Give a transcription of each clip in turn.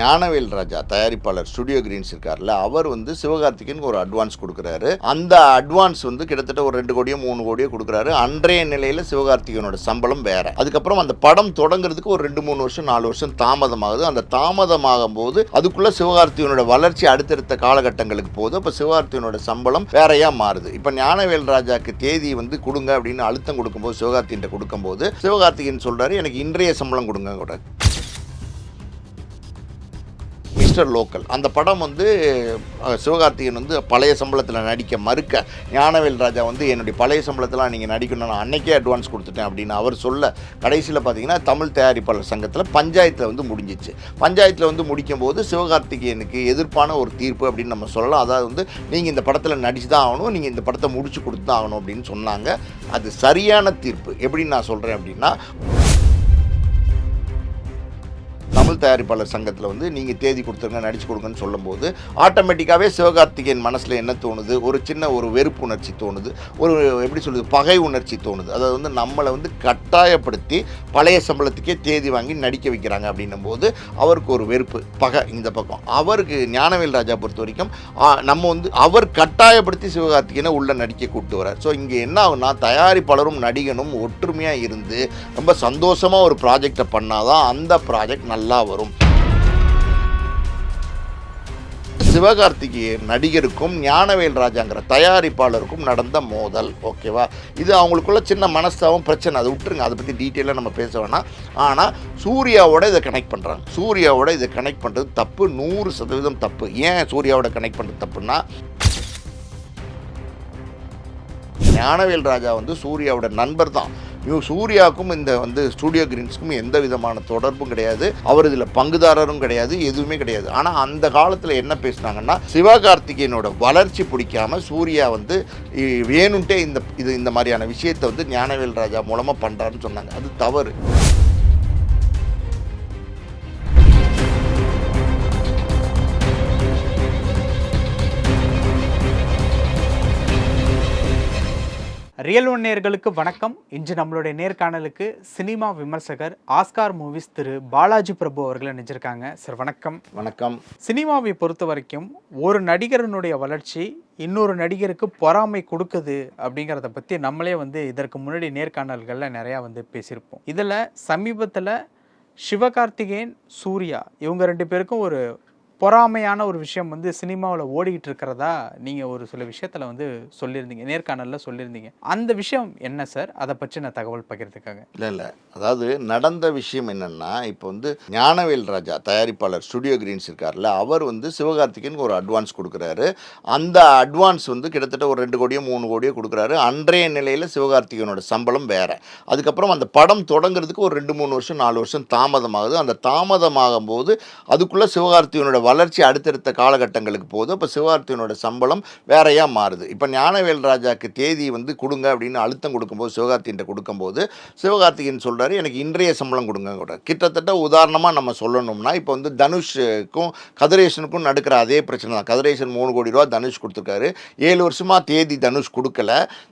ஞானவேல் ராஜா தயாரிப்பாளர் studio Green's இருக்கார்ல அவர் வந்து சிவகார்த்திகேயனுக்கு ஒரு அட்வான்ஸ் கொடுக்குறாரு. அந்த அட்வான்ஸ் வந்து கிட்டத்தட்ட ஒரு ரெண்டு கோடியோ மூணு கோடியோ கொடுக்குறாரு. அன்றைய நிலையில் சிவகார்த்திகனோட சம்பளம் வேற. அதுக்கப்புறம் அந்த படம் தொடங்குறதுக்கு ஒரு ரெண்டு மூணு வருஷம் நாலு வருஷம் தாமதமாகுது. அந்த தாமதமாகும் போது அதுக்குள்ள சிவகார்த்திகனோட வளர்ச்சி அடுத்தடுத்த காலகட்டங்களுக்கு போது அப்போ சிவகார்த்திகனோட சம்பளம் வேறையா மாறுது. இப்போ ஞானவேல் ராஜாக்கு தேதி வந்து கொடுங்க அப்படின்னு அழுத்தம் கொடுக்கும்போது சிவகார்த்திகிட்ட கொடுக்கும்போது சிவகார்த்திகேயன் சொல்றாரு எனக்கு இன்றைய சம்பளம் கொடுங்க கூட மிஸ்டர் லோக்கல் அந்த படம் வந்து சிவகார்த்திகேயன் வந்து பழைய சம்பளத்தில் நடிக்க மறுக்க ஞானவேல் ராஜா வந்து என்னுடைய பழைய சம்பளத்தில் நீங்கள் நடிக்கணும் நான் அன்னைக்கே அட்வான்ஸ் கொடுத்துட்டேன் அப்படின்னு அவர் சொல்ல கடைசியில் பார்த்தீங்கன்னா தமிழ் தயாரிப்பாளர் சங்கத்தில் பஞ்சாயத்தில் வந்து முடிஞ்சிச்சு. பஞ்சாயத்தில் வந்து முடிக்கும் போது சிவகார்த்திகேயனுக்கு எதிர்ப்பான ஒரு தீர்ப்பு அப்படின்னு நம்ம சொல்லலாம். அதாவது வந்து நீங்கள் இந்த படத்தில் நடிச்சு தான் ஆகணும் நீங்கள் இந்த படத்தை முடிச்சு கொடுத்து தான் ஆகணும் அப்படின்னு சொன்னாங்க. அது சரியான தீர்ப்பு. எப்படின்னு நான் சொல்கிறேன் அப்படின்னா தயாரிப்பாளர் சங்கத்தில் வந்து நீங்கள் தேதி கொடுத்துருங்க நடிச்சு கொடுங்கன்னு சொல்லும்போது ஆட்டோமேட்டிக்காகவே சிவகார்த்திகேயன் மனசில் என்ன தோணுது? ஒரு சின்ன ஒரு வெறுப்பு உணர்ச்சி தோணுது. ஒரு எப்படி சொல்லுது பகை உணர்ச்சி தோணுது. அதாவது வந்து நம்மளை வந்து கட்டாயப்படுத்தி பழைய சம்பளத்துக்கே தேதி வாங்கி நடிக்க வைக்கிறாங்க அப்படின்னும் போது அவருக்கு ஒரு வெறுப்பு பகை இந்த பக்கம். அவருக்கு ஞானவேல் ராஜா பொறுத்த வரைக்கும் நம்ம வந்து அவர் கட்டாயப்படுத்தி சிவகார்த்திகேயனை உள்ளே நடிக்க கூப்பிட்டு வரார் ஸோ இங்கே என்ன ஆகுனா தயாரிப்பாளரும் நடிகனும் ஒற்றுமையாக இருந்து ரொம்ப சந்தோஷமாக ஒரு ப்ராஜெக்டை பண்ணாதான் அந்த ப்ராஜெக்ட் நல்லா வரும். வரும். சிவகார்த்திகேயன் நடிகருக்கும் ஞானவேல் ராஜாங்கிற தயாரிப்பாளருக்கும் நடந்த மோதல் ஓகேவா? இது அவங்களுக்குள்ள சின்ன மனஸ்தாவும் பிரச்சனை. அதை விட்டுருங்க. அதை பற்றி டீட்டெயிலாக நம்ம பேச வேணாம். ஆனால் சூர்யாவோட இதை கனெக்ட் பண்ணுறாங்க சூர்யாவோட இதை கனெக்ட் பண்ணுறது தப்பு. நூறு சதவீதம் தப்பு. ஏன் சூர்யாவோட கனெக்ட் பண்ணுறது தப்புன்னா ஞானவேல் ராஜா வந்து சூர்யாவோட நண்பர் தான் இவ சூர்யாவுக்கும் இந்த வந்து ஸ்டூடியோ கிரீன்ஸுக்கும் எந்த விதமான தொடர்பும் கிடையாது. அவர் இதில் பங்குதாரரும் கிடையாது எதுவுமே கிடையாது. ஆனால் அந்த காலத்தில் என்ன பேசுனாங்கன்னா சிவகார்த்திகேயனோட வளர்ச்சி பிடிக்காம சூர்யா வந்து வேணுன்ட்டே வேணும்ட்டே இந்த இது இந்த மாதிரியான விஷயத்தை வந்து ஞானவேல் ராஜா மூலமாக பண்ணுறாருன்னு சொன்னாங்க. அது தவறு. ரியல் ஒன் நேயர்களுக்கு வணக்கம். இன்று நம்மளுடைய நேர்காணலுக்கு சினிமா விமர்சகர் ஆஸ்கார் மூவிஸ் திரு பாலாஜி பிரபு அவர்கள் நினைச்சிருக்காங்க சார் வணக்கம். வணக்கம். சினிமாவை பொறுத்த வரைக்கும் ஒரு நடிகரனுடைய வளர்ச்சி இன்னொரு நடிகருக்கு பொறாமை கொடுக்குது அப்படிங்கிறத பற்றி நம்மளே வந்து இதற்கு முன்னாடி நேர்காணல்களில் நிறையா வந்து பேசியிருப்போம். இதில் சமீபத்தில் சிவகார்த்திகேயன் சூர்யா இவங்க ரெண்டு பேருக்கும் ஒரு பொறாமையான ஒரு விஷயம் வந்து சினிமாவில் ஓடிக்கிட்டு இருக்கிறதா நீங்கள் ஒரு சில விஷயத்தில் வந்து சொல்லியிருந்தீங்க நேர்காணலில் சொல்லியிருந்தீங்க. அந்த விஷயம் என்ன சார்? அதை பற்றி நான் தகவல் பகிர்ந்துக்காங்க. இல்லை இல்லை. அதாவது நடந்த விஷயம் என்னென்னா இப்போ வந்து ஞானவேல் ராஜா தயாரிப்பாளர் ஸ்டுடியோ கிரீன்ஸ் இருக்கார்ல அவர் வந்து சிவகார்த்திகேயனுக்கு ஒரு அட்வான்ஸ் கொடுக்குறாரு. அந்த அட்வான்ஸ் வந்து கிட்டத்தட்ட ஒரு ரெண்டு கோடியோ மூணு கோடியோ கொடுக்குறாரு. அன்றைய நிலையில் சிவகார்த்திகேயனோட சம்பளம் வேறு. அதுக்கப்புறம் அந்த படம் தொடங்குறதுக்கு ஒரு ரெண்டு மூணு வருஷம் நாலு வருஷம் தாமதமாகுது. அந்த தாமதமாகும் போது அதுக்குள்ளே சிவகார்த்திகேயனோட வளர்ச்சி அடுத்தடுத்த காலகட்டங்களுக்கு போதும் இப்போ சிவகார்த்திகேயனோட சம்பளம் வேறையாக மாறுது. இப்போ ஞானவேல் ராஜாக்கு தேதி வந்து கொடுங்க அப்படின்னு அழுத்தம் கொடுக்கும்போது சிவகார்த்திகிட்ட கொடுக்கும்போது சிவகார்த்திகன் சொல்கிறாரு எனக்கு இன்றைய சம்பளம் கொடுங்க கூட. கிட்டத்தட்ட உதாரணமாக நம்ம சொல்லணும்னா இப்போ வந்து தனுஷுக்கும் கதிரேசனுக்கும் நடக்கிற அதே பிரச்சனை தான். கதிரேசன் மூணு கோடி ரூபா தனுஷ் கொடுத்துருக்காரு. ஏழு வருஷமாக தேதி தனுஷ் கொடுக்கல.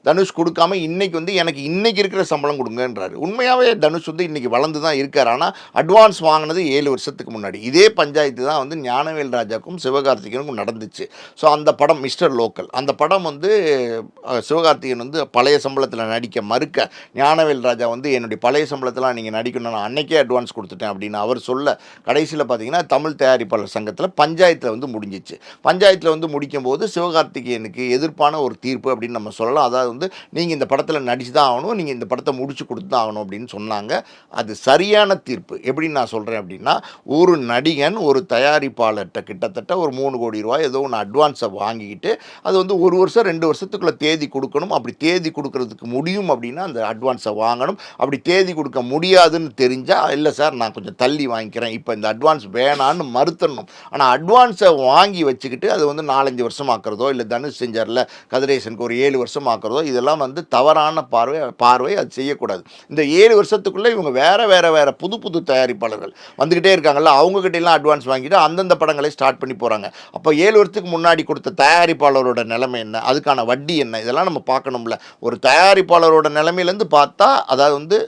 தனுஷ் கொடுக்காம இன்றைக்கி வந்து எனக்கு இன்றைக்கி இருக்கிற சம்பளம் கொடுங்கன்றாரு. உண்மையாகவே தனுஷ் வந்து இன்றைக்கி வளர்ந்து தான் இருக்கார். ஆனால் அட்வான்ஸ் வாங்கினது ஏழு வருஷத்துக்கு முன்னாடி. இதே பஞ்சாயத்து தான் வந்து ஞானவேல் ராஜாக்கும் சிவகார்த்திகேயனுக்கும் நடந்துச்சு. ஸோ அந்த படம் மிஸ்டர் லோக்கல். அந்த படம் வந்து சிவகார்த்திகன் சிவகார்த்திகேயன் வந்து பழைய சம்பளத்தில் நடிக்க மறுக்க ஞானவேல் ராஜா வந்து என்னுடைய பழைய சம்பளத்தில் நீங்கள் நடிக்கணும் நான் அன்னைக்கே அட்வான்ஸ் கொடுத்துட்டேன் அப்படின்னு அவர் சொல்ல கடைசியில் பார்த்தீங்கன்னா தமிழ் தயாரிப்பாளர் சங்கத்தில் பஞ்சாயத்தில் வந்து முடிஞ்சிச்சு. பஞ்சாயத்தில் வந்து முடிக்கும் போது சிவகார்த்திகேயனுக்கு எதிர்ப்பான ஒரு தீர்ப்பு அப்படின்னு நம்ம சொல்லலாம். அதாவது வந்து நீங்கள் இந்த படத்தில் நடிச்சு தான் ஆகணும் நீங்கள் இந்த படத்தை முடிச்சு கொடுத்து தான் ஆகணும் அப்படின்னு சொன்னாங்க. அது சரியான தீர்ப்பு. எப்படின்னு நான் சொல்கிறேன் அப்படின்னா ஒரு நடிகன் ஒரு வாலெட்டை கிட்டத்தட்ட ஒரு மூணு கோடி ரூபாய் ஏதோ ஒன்று அட்வான்ஸை வாங்கிக்கிட்டு அது வந்து ஒரு வருஷம் ரெண்டு வருஷத்துக்குள்ளே தேதி கொடுக்கணும். அப்படி தேதி கொடுக்கறதுக்கு முடியும் அப்படின்னா அந்த அட்வான்ஸை வாங்கணும். அப்படி தேதி கொடுக்க முடியாதுன்னு தெரிஞ்சால் இல்லை சார் நான் கொஞ்சம் தள்ளி வாங்கிக்கிறேன். இப்போ இந்த அட்வான்ஸ் வேணான்னு மறுத்தணும் ஆனால் அட்வான்ஸை வாங்கி வச்சுக்கிட்டு அது வந்து நாலஞ்சு வருஷம் ஆக்குறதோ இல்லை தனுஷ் செஞ்சார்ல கதிரேசனுக்கு ஒரு ஏழு வருஷம் ஆக்குறதோ இதெல்லாம் வந்து தவறான பார்வை பார்வை அது செய்யக்கூடாது. இந்த ஏழு வருஷத்துக்குள்ளே இவங்க வேறு வேறு வேறு புது புது தயாரிப்பாளர்கள் வந்துக்கிட்டே இருக்காங்கல்ல அவங்ககிட்ட எல்லாம் அட்வான்ஸ் வாங்கிட்டு அந்தந்த படங்களை ஸ்டார்ட் பண்ணி போகிறாங்க அப்போ ஏழு வருஷத்துக்கு முன்னாடி கொடுத்த தயாரிப்பாளரோட நிலைமை என்ன? அதுக்கான வட்டி என்ன? இதெல்லாம் நம்ம பார்க்கணும்ல. ஒரு தயாரிப்பாளரோட நிலைமையிலேருந்து பார்த்தா அதாவது வந்து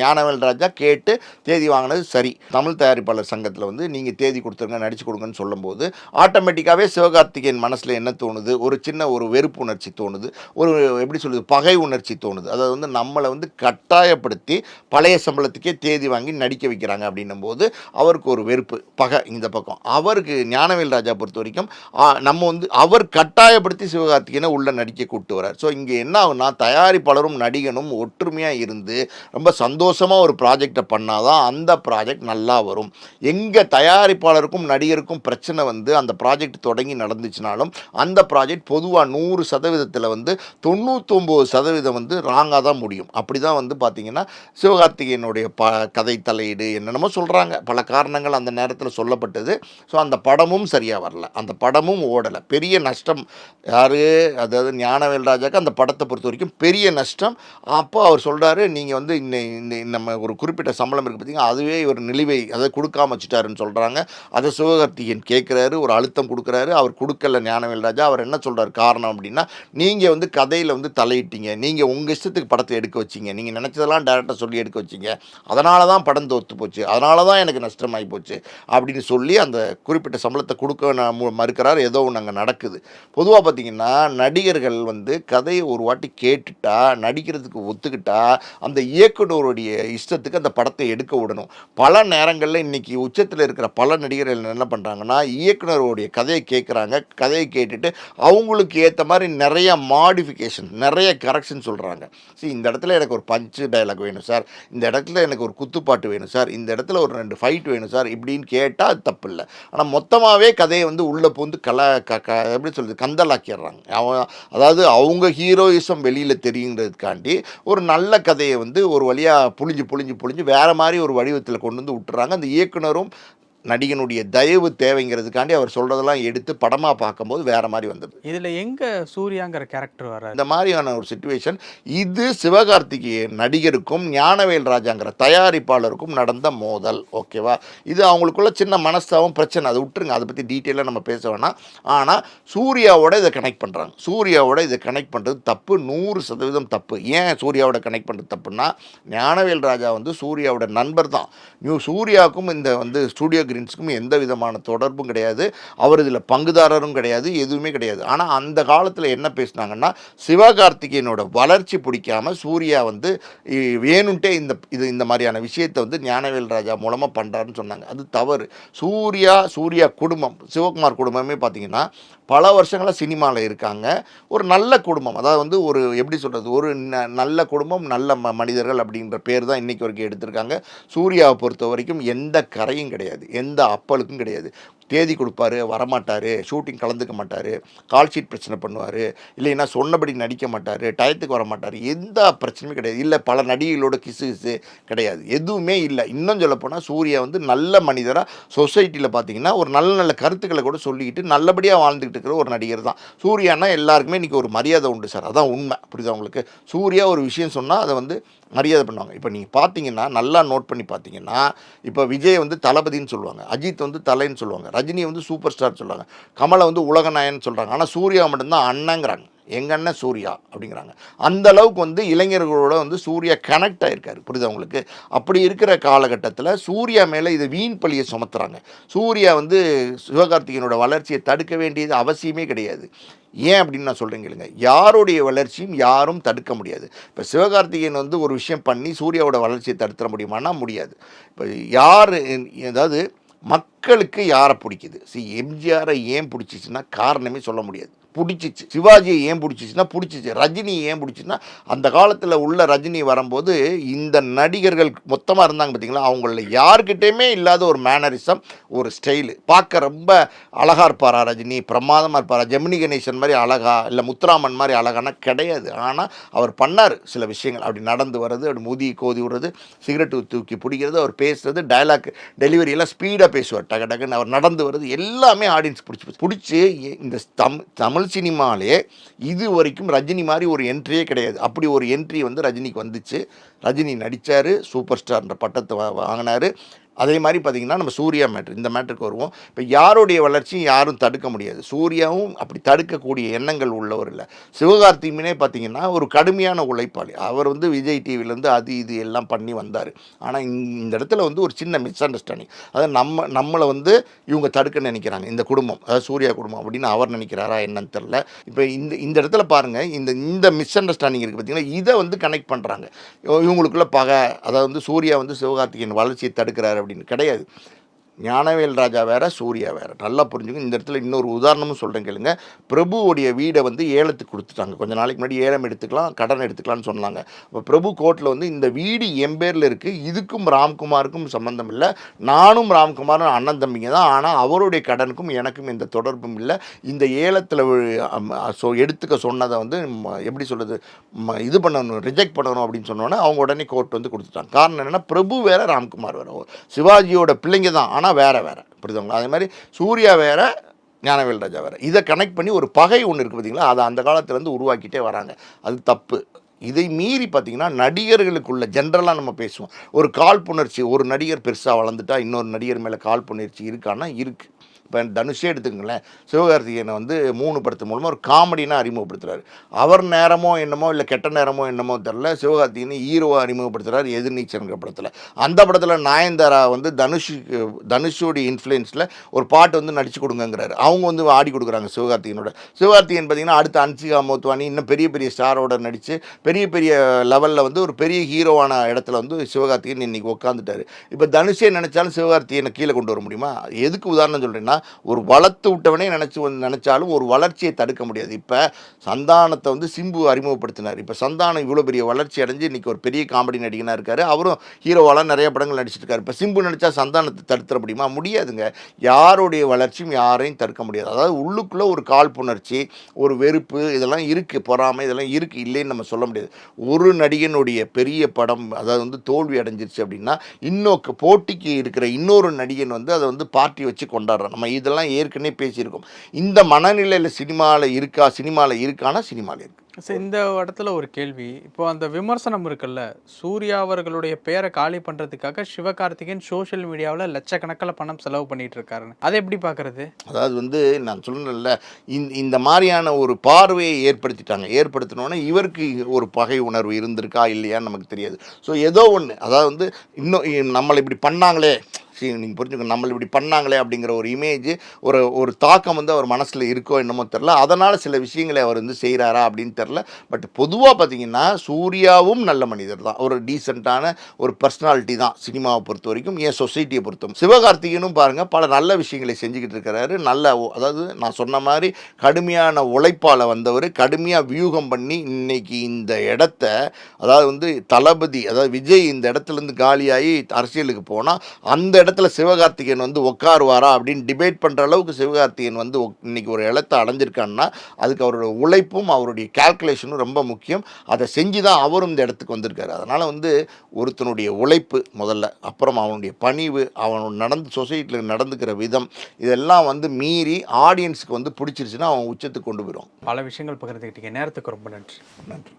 ஞானவேல் ராஜா கேட்டு தேதி வாங்கினது சரி. தமிழ் தயாரிப்பாளர் சங்கத்தில் வந்து நீங்கள் தேதி கொடுத்துருங்க நடிச்சு கொடுங்கன்னு சொல்லும்போது ஆட்டோமேட்டிக்காகவே சிவகார்த்திகேயன் மனசில் என்ன தோணுது? ஒரு சின்ன ஒரு வெறுப்பு உணர்ச்சி தோணுது. ஒரு எப்படி சொல்லுது பகை உணர்ச்சி தோணுது. அதாவது வந்து நம்மளை வந்து கட்டாயப்படுத்தி பழைய சம்பளத்துக்கே தேதி வாங்கி நடிக்க வைக்கிறாங்க அப்படின்னும் போது அவருக்கு ஒரு வெறுப்பு பகை இந்த பக்கம். அவருக்கு ஞானவேல் ராஜா பொறுத்த வரைக்கும் நம்ம வந்து அவர் கட்டாயப்படுத்தி சிவகார்த்திகேயனை உள்ள நடிக்க கூப்பிட்டு வரார் ஸோ இங்கே என்ன ஆகுனா தயாரிப்பாளரும் நடிகனும் ஒற்றுமையாக இருந்து ரொம்ப சந்தோஷமாக ஒரு ப்ராஜெக்டை பண்ணாதான் அந்த ப்ராஜெக்ட் நல்லா வரும். எங்கே தயாரிப்பாளருக்கும் நடிகருக்கும் பிரச்சனை வந்து அந்த ப்ராஜெக்ட் தொடங்கி நடந்துச்சுனாலும் அந்த ப்ராஜெக்ட் பொதுவாக நூறு சதவீதத்தில் வந்து தொண்ணூத்தொம்பது சதவீதம் வந்து ராங்காக தான் முடியும். அப்படி தான் வந்து பார்த்திங்கன்னா சிவகார்த்திகேயனுடைய ப கதை தலையீடு என்னென்னமோ சொல்கிறாங்க பல காரணங்கள் அந்த நேரத்தில் சொல்லப்பட்டது. ஸோ அந்த படமும் சரியாக வரல. அந்த படமும் ஓடலை. பெரிய நஷ்டம் யார்? அதாவது ஞானவேல் ராஜாக்கு அந்த படத்தை பொறுத்த வரைக்கும் பெரிய நஷ்டம். அப்போ அவர் சொல்கிறாரு நீங்கள் வந்து இன்னை இந்த நம்ம ஒரு குறிப்பிட்ட சம்பளம் இருக்குது பார்த்தீங்கன்னா அதுவே ஒரு நிலுவை அதை கொடுக்காம வச்சுட்டாருன்னு சொல்கிறாங்க அதை சிவகார்த்திகேயன் கேட்குறாரு ஒரு அழுத்தம் கொடுக்குறாரு. அவர் கொடுக்கல ஞானவேல்ராஜா அவர் என்ன சொல்கிறார் காரணம் அப்படின்னா நீங்கள் வந்து கதையில் வந்து தலையிட்டீங்க. நீங்கள் உங்கள் இஷ்டத்துக்கு படத்தை எடுக்க வச்சீங்க. நீங்கள் நினச்சதெல்லாம் டேரெக்டாக சொல்லி எடுக்க வச்சீங்க. அதனால தான் படம் தோற்று போச்சு. அதனால தான் எனக்கு நஷ்டமாகி போச்சு அப்படின்னு சொல்லி அந்த குறிப்பிட்ட சம்பளத்தை கொடுக்க நான் மு- மறுக்கிறார். ஏதோ ஒன்று அங்கே நடக்குது. பொதுவாக பார்த்தீங்கன்னா நடிகர்கள் வந்து கதையை ஒரு வாட்டி கேட்டுட்டா நடிக்கிறதுக்கு ஒத்துக்கிட்டா அந்த இயக்குனருடைய இஷ்டத்துக்கு அந்த படத்தை எடுக்க விடணும். பல நேரங்களில் இன்றைக்கி உச்சத்தில் இருக்கிற பல நடிகர்கள் என்ன பண்ணுறாங்கன்னா இயக்குனருடைய கதையை கேட்குறாங்க கதையை கேட்டுட்டு அவங்களுக்கு ஏற்ற மாதிரி நிறைய மாடிஃபிகேஷன் நிறைய கரெக்ஷன் சொல்கிறாங்க சரி இந்த இடத்துல எனக்கு ஒரு பஞ்சு டயலாக் வேணும் சார் இந்த இடத்துல எனக்கு ஒரு குத்துப்பாட்டு வேணும் சார் இந்த இடத்துல ஒரு ரெண்டு ஃபைட் வேணும் சார் இப்படின்னு கேட்டால் அது தப்பு இல்லை. ஆனால் மொத்தமாகவே கதையை வந்து உள்ளே பூந்து கல க க எப்படி சொல்கிறது கந்தலாக்கிடுறாங்க. அவன் அதாவது அவங்க ஹீரோயிசம் வெளியில் தெரியுங்கிறதுக்காண்டி ஒரு நல்ல கதையை வந்து ஒரு வழி வழியாக புளிஞ்சு புளிஞ்சு புளிஞ்சு வேறு மாதிரி ஒரு வடிவத்தில் கொண்டு வந்து விட்டுறாங்க. அந்த இயக்குனரும் நடிகனுடைய தயவு தேவைங்கிறதுக்காண்டி அவர் சொல்கிறதெல்லாம் எடுத்து படமாக பார்க்கும்போது வேறு மாதிரி வந்தது. இதுல எங்க சூர்யாங்கிற கேரக்டர் வர்றாரு இந்த மாதிரியான ஒரு சுச்சுவேஷன் இது சிவகார்த்திகேயன் நடிகருக்கும் ஞானவேல் ராஜாங்கிற தயாரிப்பாளருக்கும் நடந்த மோதல் ஓகேவா இது அவங்களுக்குள்ள சின்ன மனஸ்தாபம் பிரச்சனை. அதை விட்டுருங்க. அதை பற்றி டீட்டெயிலாக நம்ம பேச வேணாம். ஆனால் சூர்யாவோட இதை கனெக்ட் பண்ணுறாங்க சூர்யாவோட இதை கனெக்ட் பண்ணுறது தப்பு. நூறு சதவீதம் தப்பு. ஏன் சூர்யாவோட கனெக்ட் பண்ணுறது தப்புன்னா ஞானவேல் ராஜா வந்து சூர்யாவோட நண்பர் தான் நியூ சூர்யாவுக்கும் இந்த வந்து ஸ்டூடியோ கிரீன்ஸுக்கும் எந்த விதமான தொடர்பும் கிடையாது. அவர் இதில் பங்குதாரரும் கிடையாது எதுவுமே கிடையாது. ஆனால் அந்த காலத்தில் என்ன பேசினாங்கன்னா சிவகார்த்திகேயனோட வளர்ச்சி பிடிக்காம சூர்யா வந்து வேணுன்ட்டே வேணும்ட்டே இந்த இது இந்த மாதிரியான விஷயத்தை வந்து ஞானவேல் ராஜா மூலமாக பண்ணுறாருன்னு சொன்னாங்க. அது தவறு. சூர்யா சூர்யா குடும்பம் சிவகுமார் குடும்பமே பார்த்தீங்கன்னா பல வருஷங்களாக சினிமாவில் இருக்காங்க. ஒரு நல்ல குடும்பம். அதாவது வந்து ஒரு எப்படி சொல்கிறது ஒரு ந- நல்ல குடும்பம் நல்ல ம மனிதர்கள் அப்படின்ற பேர் தான் இன்றைக்கி வரைக்கும் எடுத்திருக்காங்க. சூர்யாவை பொறுத்த வரைக்கும் எந்த கரையும் கிடையாது. எந்த அப்பலுக்கும் கிடையாது. தேதி கொடுப்பாரு வரமாட்டார் ஷூட்டிங் கலந்துக்க மாட்டார் கால் ஷீட் பிரச்சனை பண்ணுவார் இல்லைன்னா சொன்னபடி நடிக்க மாட்டார் டயத்துக்கு வர மாட்டார் எந்த பிரச்சனையும் கிடையாது. இல்லை பல நடிகைகளோட கிசு கிசு கிடையாது. எதுவுமே இல்லை. இன்னும் சொல்லப்போனால் சூர்யா வந்து நல்ல மனிதராக சொசைட்டியில் பார்த்தீங்கன்னா ஒரு நல்ல நல்ல கருத்துக்களை கூட சொல்லிக்கிட்டு நல்லபடியாக வாழ்ந்துக்கிட்டு இருக்கிற ஒரு நடிகர் தான். சூர்யானா எல்லாருக்குமே இன்றைக்கி ஒரு மரியாதை உண்டு சார். அதான் உண்மை. புரியுதா உங்களுக்கு? சூர்யா ஒரு விஷயம் சொன்னால் அதை வந்து மரியாதை பண்ணுவாங்க. இப்போ நீங்கள் பார்த்தீங்கன்னா நல்லா நோட் பண்ணி பார்த்தீங்கன்னா இப்போ விஜய் வந்து தளபதின்னு சொல்லுவாங்க. அஜித் வந்து தலைன்னு சொல்லுவாங்க. ரஜினி வந்து சூப்பர் ஸ்டார் சொல்லுவாங்க கமலை வந்து உலகநாயன்னு சொல்கிறாங்க ஆனால் சூர்யா மட்டும்தான் அண்ணங்கிறாங்க. எங்கள் அண்ணன் சூர்யா அப்படிங்கிறாங்க. அந்த அளவுக்கு வந்து இளைஞர்களோட வந்து சூர்யா கனெக்ட் ஆகிருக்காரு புரியுது அவங்களுக்கு அப்படி இருக்கிற காலகட்டத்தில் சூர்யா மேலே இதை வீண் பழியை சுமத்துறாங்க. சூர்யா வந்து சிவகார்த்திகனோட வளர்ச்சியை தடுக்க வேண்டியது அவசியமே கிடையாது. ஏன் அப்படின்னு நான் சொல்கிறேன் கேளுங்க. யாருடைய வளர்ச்சியும் யாரும் தடுக்க முடியாது. இப்போ சிவகார்த்திகேயன் வந்து ஒரு விஷயம் பண்ணி சூர்யாவோட வளர்ச்சியை தடுத்துட முடியுமானா முடியாது. இப்போ யார் அதாவது மக்களுக்கு யாரை பிடிக்குது? சி எம்ஜிஆரை ஏன் பிடிச்சிச்சுன்னா காரணமே சொல்ல முடியாது. பிடிச்சிச்சு. சிவாஜியை ஏன் பிடிச்சிச்சுன்னா பிடிச்சிச்சு. ரஜினி ஏன் பிடிச்சிச்சுன்னா அந்த காலத்தில் உள்ள ரஜினி வரும்போது இந்த நடிகர்கள் மொத்தமாக இருந்தாங்க பார்த்தீங்களா அவங்கள யாருக்கிட்டேயுமே இல்லாத ஒரு மேனரிசம் ஒரு ஸ்டைலு பார்க்க ரொம்ப அழகாக இருப்பாரா ரஜினி? பிரமாதமாக இருப்பாரா? ஜெமினி கணேசன் மாதிரி அழகா இல்லை முத்துராமன் மாதிரி அழகானா கிடையாது. ஆனால் அவர் பண்ணார் சில விஷயங்கள். அப்படி நடந்து வர்றது அப்படி முதி கோதி விடுறது சிகரெட்டு தூக்கி பிடிக்கிறது அவர் பேசுறது டைலாக் டெலிவரி எல்லாம் ஸ்பீடாக பேசுவார். டக டக்குன்னு அவர் நடந்து வர்றது எல்லாமே ஆடியன்ஸ் பிடிச்சி. பிடிச்சி இந்த தம் தமிழ் சினிமாலே இது வரைக்கும் ரஜினி மாதிரி ஒரு என்ட்ரியே கிடையாது. அப்படி ஒரு என்ட்ரி வந்து ரஜினிக்கு வந்துச்சு. ரஜினி நடித்தார் சூப்பர் ஸ்டார்ன்ற பட்டத்தை வாங்கினார். அதே மாதிரி பார்த்தீங்கன்னா நம்ம சூர்யா மேட்ரு இந்த மேட்ருக்கு வருவோம். இப்போ யாருடைய வளர்ச்சியும் யாரும் தடுக்க முடியாது. சூர்யாவும் அப்படி தடுக்கக்கூடிய எண்ணங்கள் உள்ளவர் இல்லை. சிவகார்த்திகேயனே பார்த்தீங்கன்னா ஒரு கடுமையான உழைப்பாளி. அவர் வந்து விஜய் டிவிலேருந்து அது இது எல்லாம் பண்ணி வந்தார். ஆனால் இந்த இடத்துல வந்து ஒரு சின்ன மிஸ் அண்டர்ஸ்டாண்டிங் அதாவது நம்ம நம்மளை வந்து இவங்க தடுக்க நினைக்கிறாங்க. இந்த குடும்பம் அதாவது சூர்யா குடும்பம் அப்படின்னு அவர் நினைக்கிறாரா என்னன்னு தெரில இப்போ இந்த இந்த இடத்துல பாருங்கள் இந்த இந்த மிஸ் அண்டர்ஸ்டாண்டிங் இருக்குது பார்த்தீங்கன்னா இதை வந்து கனெக்ட் பண்ணுறாங்க இவங்களுக்குள்ள பகை. அதாவது வந்து சூர்யா வந்து சிவகார்த்திகேயன் வளர்ச்சியை தடுக்கிறாரு அப்படின்னு கிடையாது. ஞானவேல் ராஜா வேற சூர்யா வேற. நல்லா புரிஞ்சுங்க இந்த இடத்துல இன்னொரு உதாரணமும் சொல்கிறேன் கேளுங்க. பிரபுவோடைய வீடை வந்து ஏலத்துக்கு கொடுத்துட்டாங்க. கொஞ்சம் நாளைக்கு முன்னாடி ஏலம் எடுத்துக்கலாம் கடன் எடுத்துக்கலாம்னு சொன்னாங்க. இப்போ பிரபு கோர்ட்டில் வந்து இந்த வீடு என் பேரில் இருக்குது இதுக்கும் ராம்குமாருக்கும் சம்மந்தம் இல்லை. நானும் ராம்குமாரும் அண்ணன் தம்பிங்க தான். ஆனால் அவருடைய கடனுக்கும் எனக்கும் எந்த தொடர்பும் இல்லை. இந்த ஏலத்தில் எடுத்துக்க சொன்னதை வந்து ம- எப்படி சொல்கிறது இது பண்ணணும் ரிஜெக்ட் பண்ணணும் அப்படின்னு சொன்னோன்னே அவங்க உடனே கோர்ட் வந்து கொடுத்துட்டாங்க. காரணம் என்னென்னா பிரபு வேற ராம்குமார் வேறு. சிவாஜியோட பிள்ளைங்க தான். ஆனால் வேற வேற. புரியுதுங்களா? அதே மாதிரி சூர்யா வேற ஞானவேல் ராஜா வேறு. இதை கனெக்ட் பண்ணி ஒரு பகை ஒன்று இருக்குது பார்த்தீங்களா அதை அந்த காலத்துலேருந்து உருவாக்கிட்டே வராங்க. அது தப்பு. இதை மீறி பார்த்தீங்கன்னா நடிகர்களுக்குள்ள ஜென்ரலாக நம்ம பேசுவோம். ஒரு காழ்ப்புணர்ச்சி ஒரு நடிகர் பெருசாக வளர்ந்துட்டா இன்னொரு நடிகர் மேலே காழ்ப்புணர்ச்சி இருக்கான்னா இருக்குது இப்போ தனுஷே எடுத்துக்கங்களேன் சிவகார்த்திகேயனை வந்து மூணு படத்து மூலமாக ஒரு காமெடினா அறிமுகப்படுத்துகிறாரு அவர் நேரமோ என்னமோ இல்லை கெட்ட நேரமோ என்னமோ தெரில சிவகார்த்திகேயனை ஹீரோவை அறிமுகப்படுத்துகிறார் எதிர்நீச்சல்ங்கிற படத்தில். அந்த படத்தில் நாயன்தாரா வந்து தனுஷுக்கு தனுஷோடைய இன்ஃப்ளூயன்ஸில் ஒரு பாட்டு வந்து நடிச்சு கொடுங்கங்கிறாரு. அவங்க வந்து ஆடி கொடுக்குறாங்க சிவகார்த்திகேயனோட. சிவகார்த்திகேயன் பார்த்தீங்கன்னா அடுத்து அன்சிகா மோத்வானி இன்னும் பெரிய பெரிய ஸ்டாரோட நடித்து பெரிய பெரிய லெவலில் வந்து ஒரு பெரிய ஹீரோவான இடத்துல வந்து சிவகார்த்திகேயன் இன்றைக்கி உட்காந்துட்டார் இப்போ தனுஷே நினச்சாலும் சிவகார்த்திகேயனை கீழே கொண்டு வர முடியுமா? எதுக்கு உதாரணம் சொல்கிறேன்னா ஒரு வளர்த்து விட்டவனே நினச்சி வந்து நினச்சாலும் ஒரு வளர்ச்சியை தடுக்க முடியாது. இப்போ சந்தானத்தை வந்து சிம்பு அறிமுகப்படுத்தினார். இப்போ சந்தானம் இவ்வளோ பெரிய வளர்ச்சி அடைஞ்சு இன்றைக்கி ஒரு பெரிய காமெடி நடிகனாக இருக்கார். அவரும் ஹீரோவாலாம் நிறைய படங்கள் நடிச்சிருக்காரு. இப்போ சிம்பு நடித்தா சந்தானத்தை தடுத்துட முடியுமா? முடியாதுங்க. யாருடைய வளர்ச்சியும் யாரையும் தடுக்க முடியாது. அதாவது உள்ளுக்குள்ளே ஒரு காழ்ப்புணர்ச்சி ஒரு வெறுப்பு இதெல்லாம் இருக்குது பொறாமை இதெல்லாம் இருக்குது இல்லைன்னு நம்ம சொல்ல முடியாது. ஒரு நடிகனுடைய பெரிய படம் அதாவது வந்து தோல்வி அடைஞ்சிருச்சு அப்படின்னா இன்னொரு போட்டிக்கு இருக்கிற இன்னொரு நடிகன் வந்து அதை வந்து பார்ட்டி வச்சு கொண்டாடுறான். நம்ம இதெல்லாம் ஏற்கனவே பேசியிருக்கோம். இந்த மனநிலையில் சினிமாவில் இருக்கா சினிமாவில் இருக்கானா சினிமாவில் இருக்கு. சரி இந்த இடத்துல ஒரு கேள்வி. இப்போ அந்த விமர்சனம் இருக்குல்ல சூர்யா அவர்களுடைய பேரை காலி பண்றதுக்காக சிவகார்த்திகேயன் சோஷியல் மீடியாவில் லட்சக்கணக்கில் பணம் செலவு பண்ணிட்டு இருக்காருன்னு. அதை எப்படி பார்க்கறது? அதாவது வந்து நான் இந்த இந்த மாதிரியான ஒரு பார்வையை ஏற்படுத்திட்டாங்க. ஏற்படுத்தினோன்னே இவருக்கு ஒரு பகை உணர்வு இருந்திருக்கா இல்லையான்னு நமக்கு தெரியாது. ஸோ ஏதோ ஒன்று அதாவது வந்து இன்னும் நம்மளை இப்படி பண்ணாங்களே நீங்கள் புரிஞ்சுக்கணும். நம்மளை இப்படி பண்ணாங்களே அப்படிங்கிற ஒரு இமேஜ் ஒரு ஒரு தாக்கம் வந்து அவர் மனசில் இருக்கோ என்னமோ தெரில அதனால் சில விஷயங்களை அவர் வந்து செய்கிறாரா அப்படின்னு தெரில பட் பொதுவாக பார்த்தீங்கன்னா சூர்யாவும் நல்ல மனிதர் தான். ஒரு டீசெண்டான ஒரு பர்சனாலிட்டி தான் சினிமாவை பொறுத்த வரைக்கும். என் சொசைட்டியை பொறுத்தவரைக்கும் சிவகார்த்திகனும் பாருங்கள் பல நல்ல விஷயங்களை செஞ்சுக்கிட்டு இருக்கிறாரு. நல்ல அதாவது நான் சொன்ன மாதிரி கடுமையான உழைப்பால் வந்தவர். கடுமையாக வியூகம் பண்ணி இன்னைக்கு இந்த இடத்த அதாவது வந்து தளபதி அதாவது விஜய் இந்த இடத்துலேருந்து காலியாகி அரசியலுக்கு போனால் அந்த இடத்துல சிவகார்த்திகேயன் வந்து உட்காருவாரா அப்படின்னு டிபேட் பண்ணுற அளவுக்கு சிவகார்த்திகேயன் வந்து இன்னைக்கு ஒரு இடத்த அடைஞ்சிருக்கான்னா அதுக்கு அவரோட உழைப்பும் அவருடைய கால்குலேஷனும் ரொம்ப முக்கியம். அதை செஞ்சு தான் அவரும் இந்த இடத்துக்கு வந்திருக்காரு. அதனால் வந்து ஒருத்தனுடைய உழைப்பு முதல்ல அப்புறம் அவனுடைய பணிவு அவன் நடந்து சொசைட்டியில் நடந்துக்கிற விதம் இதெல்லாம் வந்து மீறி ஆடியன்ஸுக்கு வந்து பிடிச்சிருச்சுன்னா அவன் உச்சத்துக்கு கொண்டு போயிடும் பல விஷயங்கள் பகிர்ந்துக்கிட்டீங்க நேரத்துக்கு ரொம்ப நன்றி. நன்றி.